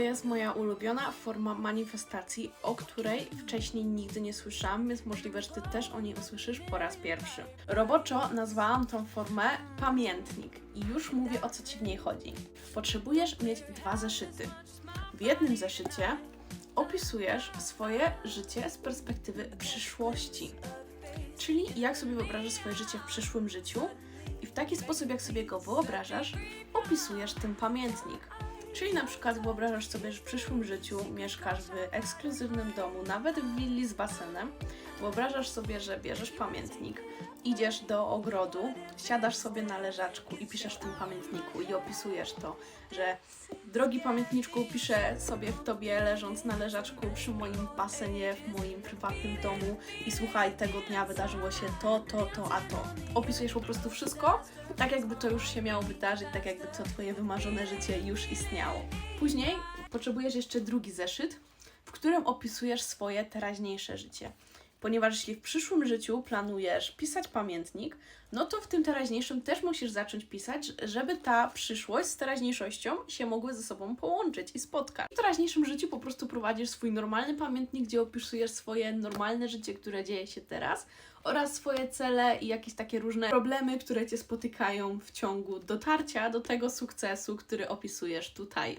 jest moja ulubiona forma manifestacji, o której wcześniej nigdy nie słyszałam, więc możliwe, że Ty też o niej usłyszysz po raz pierwszy. Roboczo nazwałam tą formę pamiętnik i już mówię o co Ci w niej chodzi. Potrzebujesz mieć dwa zeszyty. W jednym zeszycie opisujesz swoje życie z perspektywy przyszłości. Czyli jak sobie wyobrażasz swoje życie w przyszłym życiu i w taki sposób, jak sobie go wyobrażasz, opisujesz ten pamiętnik. Czyli na przykład wyobrażasz sobie, że w przyszłym życiu mieszkasz w ekskluzywnym domu, nawet w willi z basenem. Wyobrażasz sobie, że bierzesz pamiętnik, idziesz do ogrodu, siadasz sobie na leżaczku i piszesz w tym pamiętniku i opisujesz to, że drogi pamiętniczku, piszę sobie w tobie leżąc na leżaczku przy moim basenie, w moim prywatnym domu i słuchaj, tego dnia wydarzyło się to, to, to, a to. Opisujesz po prostu wszystko, tak jakby to już się miało wydarzyć, tak jakby to twoje wymarzone życie już istniało. Później potrzebujesz jeszcze drugi zeszyt, w którym opisujesz swoje teraźniejsze życie. Ponieważ jeśli w przyszłym życiu planujesz pisać pamiętnik, no to w tym teraźniejszym też musisz zacząć pisać, żeby ta przyszłość z teraźniejszością się mogły ze sobą połączyć i spotkać. W teraźniejszym życiu po prostu prowadzisz swój normalny pamiętnik, gdzie opisujesz swoje normalne życie, które dzieje się teraz oraz swoje cele i jakieś takie różne problemy, które cię spotykają w ciągu dotarcia do tego sukcesu, który opisujesz tutaj.